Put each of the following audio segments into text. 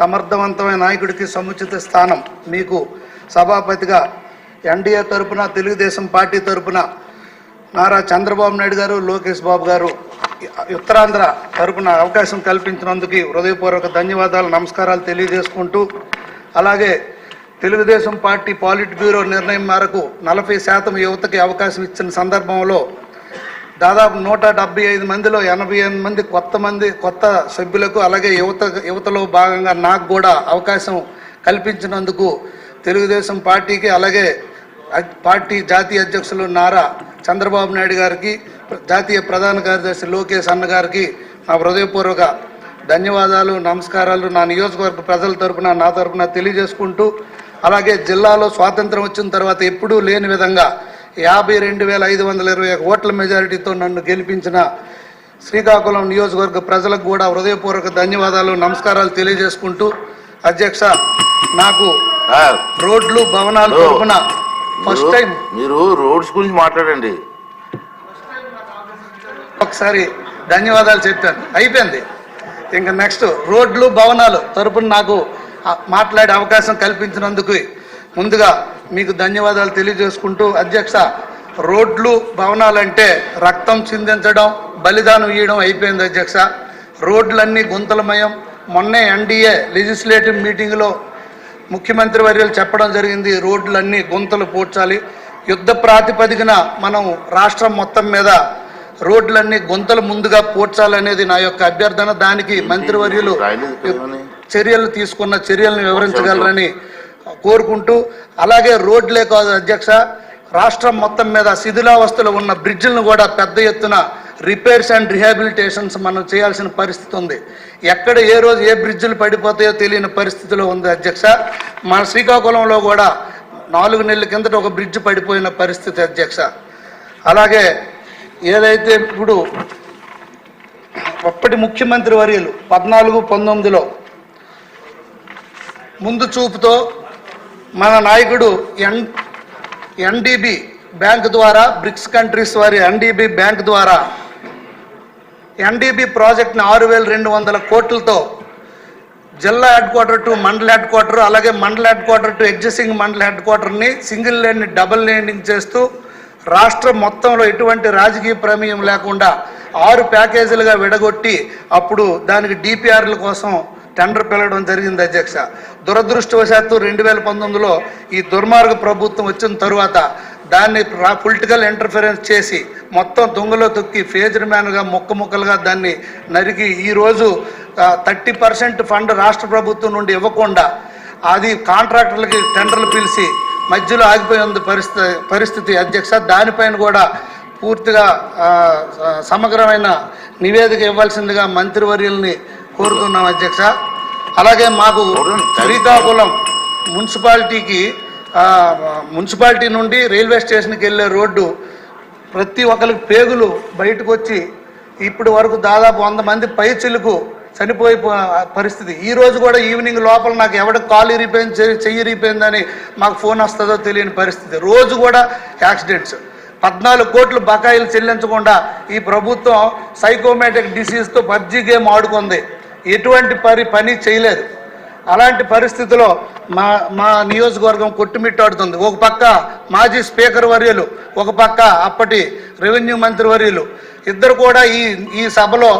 సమర్థవంతమైన నాయకుడికి సముచిత స్థానం. మీకు సభాపతిగా ఎన్డీఏ తరపున తెలుగుదేశం పార్టీ తరపున నారా చంద్రబాబు నాయుడు గారు లోకేష్ బాబు గారు ఉత్తరాంధ్ర తరపున అవకాశం కల్పించినందుకు హృదయపూర్వక ధన్యవాదాలు నమస్కారాలు తెలియజేసుకుంటూ అలాగే తెలుగుదేశం పార్టీ పాలిట్ బ్యూరో నిర్ణయం మేరకు నలభై శాతం యువతకి అవకాశం ఇచ్చిన సందర్భంలో దాదాపు నూట డెబ్బై ఐదు మందిలో ఎనభై ఎనిమిది మంది కొత్త మంది కొత్త సభ్యులకు అలాగే యువత యువతలో భాగంగా నాకు కూడా అవకాశం కల్పించినందుకు తెలుగుదేశం పార్టీకి అలాగే పార్టీ జాతీయ అధ్యక్షులు నారా చంద్రబాబు నాయుడు గారికి జాతీయ ప్రధాన కార్యదర్శి లోకేష్ అన్న గారికి నా హృదయపూర్వక ధన్యవాదాలు నమస్కారాలు. నా నియోజకవర్గ ప్రజల తరపున నా తరపున తెలియజేసుకుంటూ అలాగే జిల్లాలో స్వాతంత్రం వచ్చిన తర్వాత ఎప్పుడూ లేని విధంగా యాభై రెండు వేల ఐదు వందల ఇరవై ఒక ఓట్ల మెజారిటీతో నన్ను గెలిపించిన శ్రీకాకుళం నియోజకవర్గ ప్రజలకు కూడా హృదయపూర్వక ధన్యవాదాలు నమస్కారాలు తెలియజేసుకుంటూ అధ్యక్ష నాకు రోడ్లు భవనాలు. తరపున ఫస్ట్ టైం మీరు రోడ్స్ గురించి మాట్లాడండి. ఒకసారి ధన్యవాదాలు చెప్పాను. అయిపోయింది. ఇంకా నెక్స్ట్ రోడ్లు భవనాలు తరపున నాకు మాట్లాడే అవకాశం కల్పించినందుకు ముందుగా మీకు ధన్యవాదాలు తెలియజేసుకుంటూ అధ్యక్ష రోడ్లు భవనాలంటే రక్తం చిందించడం బలిదానం ఇవ్వడం అయిపోయింది అధ్యక్ష. రోడ్లన్నీ గుంతలమయం. మొన్నే ఎన్డీఏ లెజిస్లేటివ్ మీటింగ్లో ముఖ్యమంత్రి వర్యులు చెప్పడం జరిగింది రోడ్లన్నీ గుంతలు పూడ్చాలి. యుద్ధ ప్రాతిపదికన మనం రాష్ట్రం మొత్తం మీద రోడ్లన్నీ గుంతలు ముందుగా పూడ్చాలనేది నా యొక్క అభ్యర్థన. దానికి మంత్రివర్యులు. చర్యలు తీసుకున్న చర్యలను వివరించగలరని కోరుకుంటూ అలాగే రోడ్లే కాదు అధ్యక్ష రాష్ట్రం మొత్తం మీద శిథిలావస్థలో ఉన్న బ్రిడ్జిలను కూడా పెద్ద ఎత్తున రిపేర్స్ అండ్ రిహాబిలిటేషన్స్ మనం చేయాల్సిన పరిస్థితి ఉంది. ఎక్కడ ఏ రోజు ఏ బ్రిడ్జిలు పడిపోతాయో తెలియని పరిస్థితిలో ఉంది అధ్యక్ష. మన శ్రీకాకుళంలో కూడా నాలుగు నెలల కిందట ఒక బ్రిడ్జ్ పడిపోయిన పరిస్థితి అధ్యక్ష. అలాగే ఏదైతే ఇప్పుడు అప్పటి ముఖ్యమంత్రి వర్యులు పద్నాలుగు పంతొమ్మిదిలో ముందు చూపుతో మన నాయకుడు ఎన్ ఎన్డీబీ బ్యాంక్ ద్వారా బ్రిక్స్ కంట్రీస్ వారి ఎన్డీబీ బ్యాంక్ ద్వారా ఎన్డీబీ ప్రాజెక్ట్ని ఆరు వేల రెండు వందల కోట్లతో జిల్లా హెడ్ క్వార్టర్ టు మండల హెడ్ క్వార్టర్ అలాగే మండల హెడ్ క్వార్టర్ టు ఎగ్జిస్టింగ్ మండల హెడ్ క్వార్టర్ని సింగిల్ లేన్ని డబుల్ లేనింగ్ చేస్తూ రాష్ట్రం మొత్తంలో ఎటువంటి రాజకీయ ప్రమేయం లేకుండా ఆరు ప్యాకేజీలుగా విడగొట్టి అప్పుడు దానికి డిపిఆర్ల కోసం టెండర్ పిలవడం జరిగింది అధ్యక్ష. దురదృష్టవశాత్తు రెండు వేల పంతొమ్మిదిలో ఈ దుర్మార్గ ప్రభుత్వం వచ్చిన తరువాత దాన్ని పొలిటికల్ ఇంటర్ఫరెన్స్ చేసి మొత్తం దొంగలో తొక్కి ఫేజ్డ్ మ్యాన్గా ముక్క ముక్కలుగా దాన్ని నరికి ఈరోజు థర్టీ పర్సెంట్ ఫండ్ రాష్ట్ర ప్రభుత్వం నుండి ఇవ్వకుండా అది కాంట్రాక్టర్లకి టెండర్లు పిలిచి మధ్యలో ఆగిపోయి ఉంది పరిస్థితి పరిస్థితి అధ్యక్ష. దానిపైన కూడా పూర్తిగా సమగ్రమైన నివేదిక ఇవ్వాల్సిందిగా మంత్రివర్యుల్ని కోరుతున్నాం అధ్యక్ష. అలాగే మాకు శ్రీకాకుళం మున్సిపాలిటీకి మున్సిపాలిటీ నుండి రైల్వే స్టేషన్కి వెళ్ళే రోడ్డు ప్రతి ఒక్కరికి పేగులు బయటకు వచ్చి ఇప్పటి వరకు దాదాపు వంద మంది పైచిలకు చనిపోయే పరిస్థితి. ఈ రోజు కూడా ఈవినింగ్ లోపల నాకు ఎవడ కాలు ఇరిపోయింది చెయ్యి- చెయ్యి ఇరిపోయిందని మాకు ఫోన్ వస్తుందో తెలియని పరిస్థితి. రోజు కూడా యాక్సిడెంట్స్. పద్నాలుగు కోట్లు బకాయిలు చెల్లించకుండా ఈ ప్రభుత్వం సైకోమేటిక్ డిసీజ్తో పబ్జీ గేమ్ ఆడుకుంది. ఎటువంటి పరి పని చేయలేదు. అలాంటి పరిస్థితిలో మా మా నియోజకవర్గం కొట్టుమిట్టాడుతుంది. ఒక పక్క మాజీ స్పీకర్ వర్యులు ఒక పక్క అప్పటి రెవెన్యూ మంత్రి వర్యులు. ఇద్దరు కూడా ఈ ఈ సభలో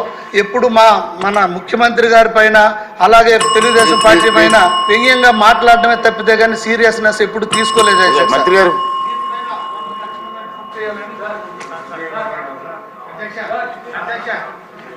ఎప్పుడు మా మన ముఖ్యమంత్రి గారి పైన అలాగే తెలుగుదేశం పార్టీ పైన వ్యంగ్యంగా మాట్లాడడమే తప్పితే కానీ సీరియస్నెస్ ఎప్పుడు తీసుకోలేదు అధ్యక్ష. మంత్రి గారు.